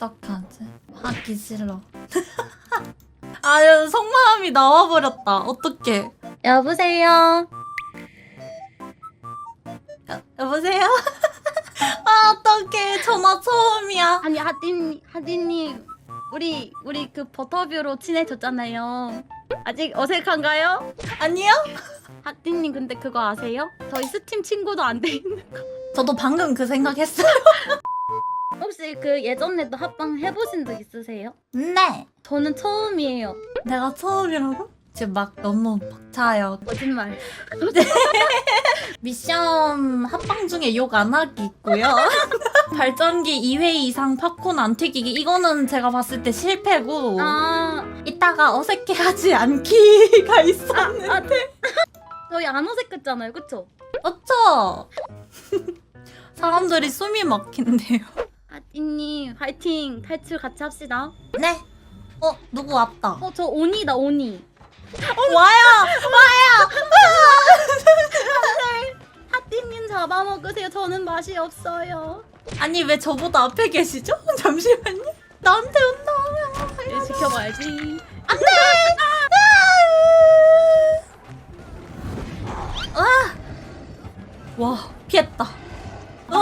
어떡하지? 하기 싫어. 아, 야, 속마음이 나와버렸다. 어떡해. 여보세요? 여, 여보세요? 아, 어떡해. 전화 처음이야. 아니 하딘 하딘님 우리 우리 그 버터뷰로 친해졌잖아요. 아직 어색한가요? 아니요? 하딘님 근데 그거 아세요? 저희 스팀 친구도 안 돼 있는. 저도 방금 그 생각했어요. 혹시 그 예전에도 합방 해보신 적 있으세요? 네. 저는 처음이에요. 내가 처음이라고? 지금 막 너무 벅차요. 거짓말. 미션 합방 중에 욕 안 하기 있고요. 발전기 2회 이상 팝콘 안 튀기기 이거는 제가 봤을 때 실패고 아, 이따가 어색해하지 않기가 있었는데 아 저희 안 어색했잖아요, 그쵸? 어쩌? 사람들이 숨이 막힌대요. 하딘님 화이팅 탈출 같이 합시다. 네. 어 누구 왔다. 어 저 오니다 오니. 와요. 하딘님 잡아먹으세요. 저는 맛이 없어요. 아니 왜 저보다 앞에 계시죠? 잠시만요. 나한테 온다. 네, 지켜봐야지. 와 피했다.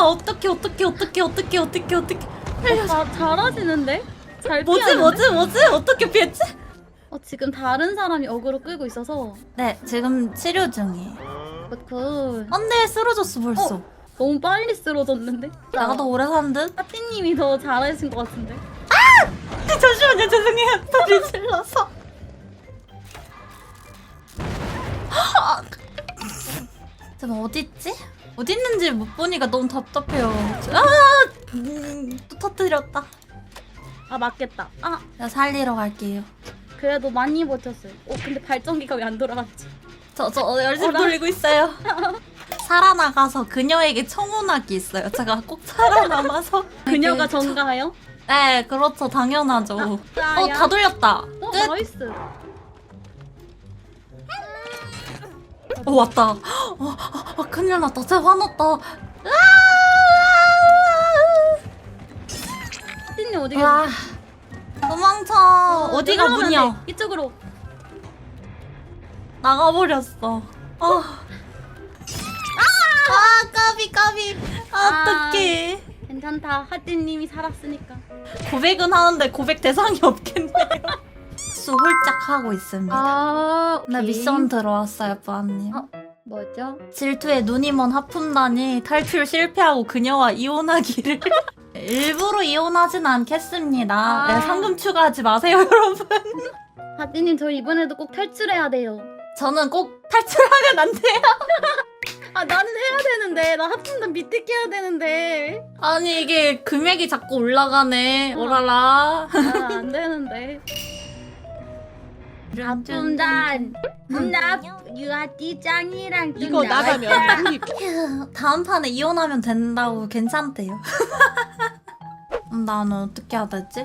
아 어떻게 어떻게 어떻게 어떻게 어떻게 어떻게 어, 자, 잘하시는데? 잘 뭐지 피하는데? 뭐지 뭐지 어떻게 피했지? 어, 지금 다른 사람이 어그로 끌고 있어서 네 지금 치료 중이에요. 그 안돼 쓰러졌어 벌써. 너무 빨리 쓰러졌는데? 더 오래 산 듯? 하티님이 더 잘하신 것 같은데? 잠시만요 죄송해요 소리 질러서. 아. 지금 어디 있지? 어디 있는지 못 보니까 너무 답답해요. 아, 음, 또 터뜨렸다. 아 맞겠다. 아 내가 살리러 갈게요. 그래도 많이 버텼어요. 어 근데 발전기가 왜 안 돌아갔지? 저, 저 열심히 어라? 돌리고 있어요. 살아나가서 그녀에게 청혼하기 있어요. 제가 꼭 살아남아서. 그녀가 청- 전가요? 네, 그렇죠. 당연하죠. 어, 아, 다 돌렸다. 어 끝. 나이스. 어, 왔다. 어, 어, 어, 큰일 났다. 진짜 화났다. 하티님 어디 계세요? 와. 도망쳐. 어디가 여기로 가면 문이야? 돼. 이쪽으로. 나가버렸어. 어. 아, 까비, 까비. 아, 어떡해. 괜찮다. 하티님이 살았으니까. 고백은 하는데 고백 대상이 없겠네 요. 수 홀짝 하고 있습니다. 아나 미션 들어왔어요, 뿌아님. 어? 뭐죠? 질투에 눈이 먼 하품단이 탈출 실패하고 그녀와 이혼하기를 일부러 이혼하진 않겠습니다. 아. 네, 상금 추가하지 마세요, 여러분. 하티님 저 이번에도 꼭 탈출해야 돼요. 저는 꼭 탈출하면 안 돼요. 아 나는 해야 되는데 나 합fun단 비트해야 되는데 아니 이게 금액이 자꾸 올라가네. 어. 오라라. 아 안 되는데 합fun단 분납 유아띠 짱이랑 이거 나가면 다음 판에 이혼하면 된다고 괜찮대요. 음, 나는 어떻게 해야 되지?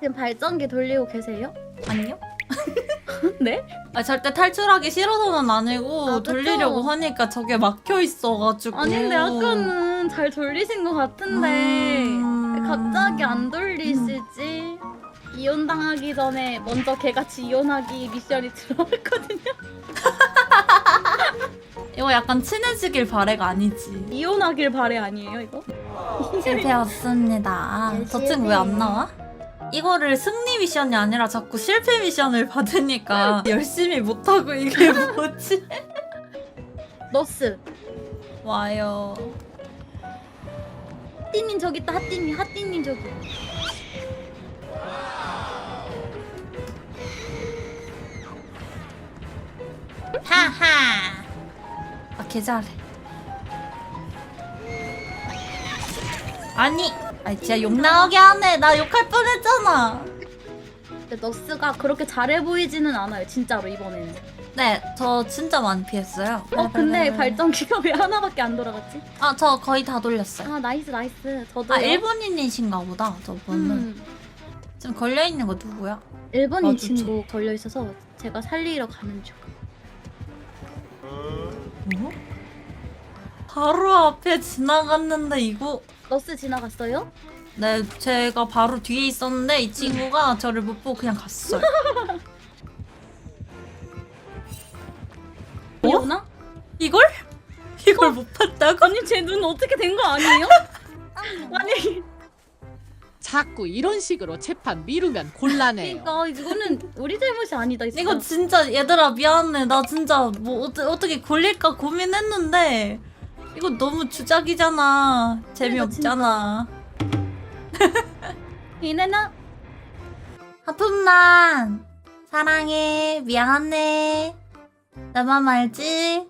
지금 발전기 돌리고 계세요? 아니요? 네? 아, 절대 탈출하기 싫어서는 아니고 아, 그쵸? 돌리려고 하니까 저게 막혀 있어가지고. 아닌데 아까는 잘 돌리신 것 같은데 음. 갑자기 안 돌리시지? 이혼 당하기 전에 먼저 개같이 이혼하기 미션이 들어왔거든요. 이거 약간 친해지길 바래가 아니지. 이혼하길 바래 아니에요 이거? 실패였습니다. 아, 네, 저 친구 왜 안 나와? 이거를 승리 미션이 아니라 자꾸 실패 미션을 받으니까 열심히 못하고 이게 뭐지? 너스 와요. 하띠님 저기 있다 하띠님 하띠님 저기 하하. 아, 개 잘해. 아니, 아 진짜 욕 나오게 하네. 나 욕할 뻔했잖아. 근데 너스가 그렇게 잘해 보이지는 않아요 진짜로 이번에는 네, 저 진짜 많이 피했어요. 어 근데 발전기가 왜 하나밖에 안 돌아갔지? 아, 저 거의 다 돌렸어요. 아 나이스 나이스 저도 아, 일본인이신가 보다, 저분은. 음, 지금 걸려있는 거 누구야? 일본인. 친구 걸려 있어서 제가 살리러 가는 중 뭐? 바로 앞에 지나갔는데 이거 너스 지나갔어요? 네, 제가 바로 뒤에 있었는데 이 친구가 저를 못 보고 그냥 갔어요. 어? 이오나? 이걸? 이걸 못 봤다고? 아니 제 눈 어떻게 된 거 아니에요? 아니 자꾸 이런 식으로 재판 미루면 곤란해요. 그러니까 이거는 우리 잘못이 아니다 진짜. 이거 진짜 얘들아 미안해. 나 진짜 뭐 어떠, 어떻게 골릴까 고민했는데 이거 너무 주작이잖아. 재미없잖아. 이내나 하품만 사랑해 미안해 나만 알지?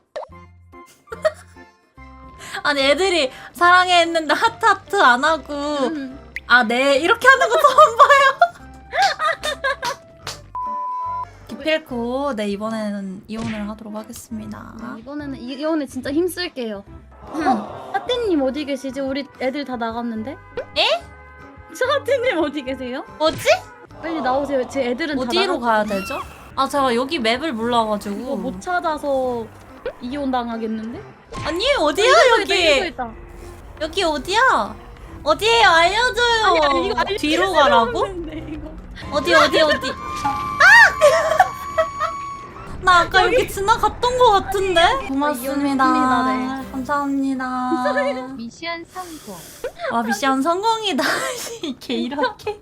아니 애들이 사랑해 했는데 하트 하트 안 하고 음. 아 네 이렇게 하는 거 처음 봐요 기필코 네 이번에는 이혼을 하도록 하겠습니다 이번에는 이- 이번에 진짜 힘쓸게요. 어? 하띠님 어디 계시지? 우리 애들 다 나갔는데? 에? 저 하띠님 어디 계세요? 뭐지? 빨리 나오세요. 제 애들은 어디로 다 가야. 되죠? 아 제가 여기 맵을 몰라가지고 못 찾아서 이혼 당하겠는데? 아니 어디야 여기. 여기 어디야? 어디에요? 알려줘요. 아니, 아니, 이거 알려줄 뒤로 가라고? 없는데, 이거. 어디 어디 어디? 아! 나 아까 여기 지나갔던 것 같은데? 고맙습니다. 이혼했습니다, 네. 감사합니다. 미션 성공. 와 미션 성공이다. 이게 이렇게?